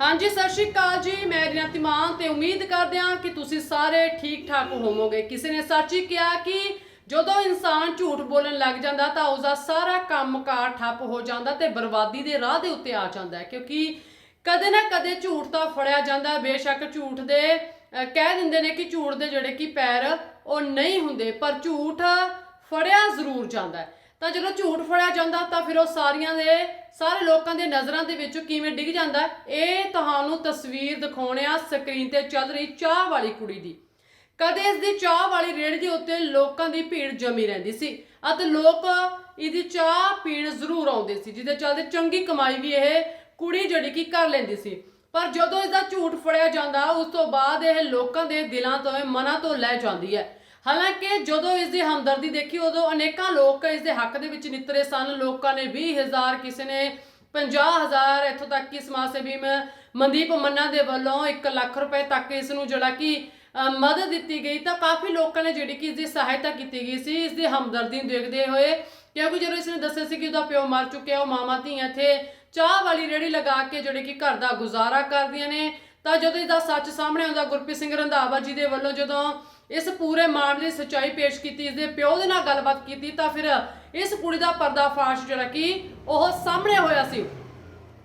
ਹਾਂਜੀ, ਸਤਿ ਸ਼੍ਰੀ ਅਕਾਲ ਜੀ। ਮੈਂ ਰੀਨਾ ਤਿਮਾਨ ਤੇ ਉਮੀਦ ਕਰਦੇ ਹਾਂ ਕਿ ਤੁਸੀਂ ਸਾਰੇ ਠੀਕ ਠਾਕ ਹੋਵੋਗੇ। ਕਿਸੇ ਨੇ ਸੱਚ ਹੀ ਕਿਹਾ ਕਿ ਜਦੋਂ ਇਨਸਾਨ ਝੂਠ ਬੋਲਣ ਲੱਗ ਜਾਂਦਾ ਤਾਂ ਉਸਦਾ ਸਾਰਾ ਕੰਮਕਾਰ ਠੱਪ ਹੋ ਜਾਂਦਾ ਤੇ ਬਰਬਾਦੀ ਦੇ ਰਾਹ ਦੇ ਉੱਤੇ ਆ ਜਾਂਦਾ ਕਿਉਂਕਿ ਕਦੇ ਨਾ ਕਦੇ ਝੂਠ ਤਾਂ ਫੜਿਆ ਜਾਂਦਾ ਬੇਸ਼ੱਕ ਝੂਠ ਦੇ ਕਹਿ ਦਿੰਦੇ ਨੇ ਕਿ ਝੂਠ ਦੇ ਜਿਹੜੇ ਕਿ ਪੈਰ ਉਹ ਨਹੀਂ ਹੁੰਦੇ, ਪਰ ਝੂਠ ਫੜਿਆ ਜ਼ਰੂਰ ਜਾਂਦਾ ਹੈ। ਤਾਂ ਜਦੋਂ ਝੂਠ ਫੜਿਆ ਜਾਂਦਾ ਤਾਂ ਫਿਰ ਉਹ ਸਾਰੀਆਂ ਦੇ ਸਾਰੇ ਲੋਕਾਂ ਦੇ ਨਜ਼ਰਾਂ ਦੇ ਵਿੱਚ ਕਿਵੇਂ ਡਿੱਗ ਜਾਂਦਾ ਇਹ ਤੁਹਾਨੂੰ ਤਸਵੀਰ ਦਿਖਾਉਣੇ ਆ ਸਕਰੀਨ ਤੇ ਚੱਲ ਰਹੀ ਚਾਹ ਵਾਲੀ ਕੁੜੀ ਦੀ। ਕਦੇ ਇਸ ਦੀ ਚਾਹ ਵਾਲੀ ਰੇਹੜੀ ਦੇ ਉੱਤੇ ਲੋਕਾਂ ਦੀ ਭੀੜ ਜਮੀ ਰਹਿੰਦੀ ਸੀ ਅਤੇ ਲੋਕ ਇਹਦੀ ਚਾਹ ਪੀਣ ਜ਼ਰੂਰ ਆਉਂਦੇ ਸੀ, ਜਿਹਦੇ ਚੱਲਦੇ ਚੰਗੀ ਕਮਾਈ ਵੀ ਇਹ ਕੁੜੀ ਜਿਹੜੀ ਕਿ ਕਰ ਲੈਂਦੀ ਸੀ। ਪਰ ਜਦੋਂ ਇਸ ਦਾ ਝੂਠ ਫੜਿਆ ਜਾਂਦਾ, ਉਸ ਤੋਂ ਬਾਅਦ ਇਹ ਲੋਕਾਂ ਦੇ ਦਿਲਾਂ ਤੋਂ ਮਨਾਂ ਤੋਂ ਲੈ ਜਾਂਦੀ ਹੈ। ਹਾਲਾਂਕਿ ਜਦੋਂ ਇਸ ਦੀ ਹਮਦਰਦੀ ਦੇਖੀ, ਉਦੋਂ ਅਨੇਕਾਂ ਲੋਕ ਇਸ ਦੇ ਹੱਕ ਦੇ ਵਿੱਚ ਨਿਤਰੇ ਸਨ। ਲੋਕਾਂ ਨੇ 20000 ਕਿਸੇ ਨੇ 50000 ਇੱਥੋਂ ਤੱਕ ਕਿ ਸਮਾਜ ਸੇਵੀ ਮ- ਮਨਦੀਪ ਮੰਨਾ ਦੇ ਵੱਲੋਂ 1 ਲੱਖ ਰੁਪਏ ਤੱਕ ਇਸ ਨੂੰ ਜਿਹੜਾ ਕਿ ਮਦਦ ਦਿੱਤੀ ਗਈ। ਤਾਂ ਕਾਫੀ ਲੋਕਾਂ ਨੇ ਜਿਹੜੀ ਕਿ ਇਸ ਦੀ ਸਹਾਇਤਾ ਕੀਤੀ ਗਈ ਸੀ ਇਸ ਦੀ ਹਮਦਰਦੀ ਨੂੰ ਦੇਖਦੇ ਹੋਏ। ਕਿਉਂਕਿ ਜਦੋਂ ਇਸ ਨੇ ਦੱਸਿਆ ਸੀ ਕਿ ਉਹਦਾ ਪਿਓ ਮਰ ਚੁੱਕਿਆ, ਉਹ ਮਾਮਾ ਧੀਆਂ ਇੱਥੇ ਚਾਹ ਵਾਲੀ ਰੇੜੀ ਲਗਾ ਕੇ ਜਿਹੜੇ ਕਿ ਘਰ ਦਾ ਗੁਜ਼ਾਰਾ ਕਰਦੀਆਂ ਨੇ। ਤਾਂ ਜਦੋਂ ਇਹਦਾ ਸੱਚ ਸਾਹਮਣੇ ਆਉਂਦਾ, ਗੁਰਪ੍ਰੀਤ ਸਿੰਘ ਰੰਧਾਵਾ ਜੀ ਦੇ ਵੱਲੋਂ ਜਦੋਂ ਇਸ ਪੂਰੇ ਮਾਮਲੇ ਦੀ ਸੱਚਾਈ ਪੇਸ਼ ਕੀਤੀ, ਇਸ ਦੇ ਪਿਓ ਦੇ ਨਾਲ ਗੱਲਬਾਤ ਕੀਤੀ, ਤਾਂ ਫਿਰ ਇਸ ਕੁੜੀ ਦਾ ਪਰਦਾਫਾਸ਼ ਜਿਹੜਾ ਕਿ, ਉਹ ਸਾਹਮਣੇ ਹੋਇਆ ਸੀ।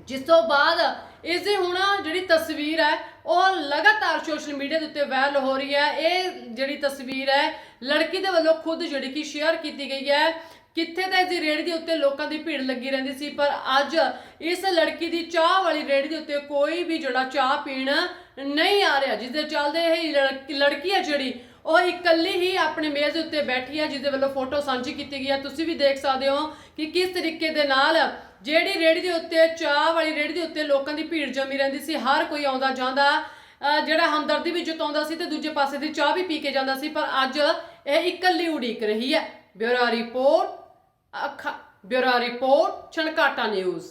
ਜਿਸ ਤੋਂ ਬਾਅਦ ਇਸ ਦੀ ਹੁਣ ਜਿਹੜੀ ਤਸਵੀਰ ਹੈ, ਉਹ ਲਗਾਤਾਰ ਸੋਸ਼ਲ ਮੀਡੀਆ ਦੇ ਉੱਤੇ ਵਾਇਰਲ ਹੋ ਰਹੀ ਹੈ। ਇਹ ਜਿਹੜੀ ਤਸਵੀਰ ਹੈ, ਲੜਕੀ ਦੇ ਵੱਲੋਂ ਖੁਦ ਜਿਹੜੀ ਕਿ ਸ਼ੇਅਰ ਕੀਤੀ ਗਈ ਹੈ, ਕਿੱਥੇ ਤਾਂ ਇਸ ਦੀ ਰੇੜੀ ਦੇ ਉੱਤੇ ਲੋਕਾਂ ਦੀ ਭੀੜ ਲੱਗੀ ਰਹਿੰਦੀ ਸੀ, ਪਰ ਅੱਜ ਇਸ ਲੜਕੀ ਦੀ ਚਾਹ ਵਾਲੀ ਰੇੜੀ ਦੇ ਉੱਤੇ ਕੋਈ ਵੀ ਜਿਹੜਾ ਚਾਹ ਪੀਣ ਨਹੀਂ ਆ ਰਿਹਾ, ਜਿਸ ਦੇ ਚੱਲਦੇ ਇਹ ਲੜਕੀ- ਲੜਕੀ ਹੈ ਜਿਹੜੀ ਉਹ ਇਕੱਲੀ ਹੀ ਆਪਣੇ ਮੇਜ਼ ਦੇ ਉੱਤੇ ਬੈਠੀ ਹੈ ਜਿਸਦੇ ਵੱਲੋਂ ਫੋਟੋ ਸਾਂਝੀ ਕੀਤੀ ਗਈ ਹੈ ਤੁਸੀਂ ਵੀ ਦੇਖ ਸਕਦੇ ਹੋ ਕਿ ਕਿਸ ਤਰੀਕੇ ਦੇ ਨਾਲ ਜਿਹੜੀ ਰੇੜੀ ਦੇ ਉੱਤੇ, ਚਾਹ ਵਾਲੀ ਰੇੜੀ ਦੇ ਉੱਤੇ ਲੋਕਾਂ ਦੀ ਭੀੜ ਜਮੀ ਰਹਿੰਦੀ ਸੀ, ਹਰ ਕੋਈ ਆਉਂਦਾ ਜਾਂਦਾ। ਜਿਹੜਾ ਹਮਦਰਦੀ ਵੀ ਜਤਾਉਂਦਾ ਸੀ ਤੇ ਦੂਜੇ ਪਾਸੇ ਦੀ ਚਾਹ ਵੀ ਪੀ ਕੇ ਜਾਂਦਾ ਸੀ, ਪਰ ਅੱਜ ਇਹ ਇਕੱਲੀ ਉਡੀਕ ਰਹੀ ਹੈ। ਬਿਊਰੋ ਰਿਪੋਰਟ, ਅੱਖਾਂ, ਬਿਊਰੋ ਰਿਪੋਰਟ, ਛਣਕਾਟਾ ਨਿਊਜ਼।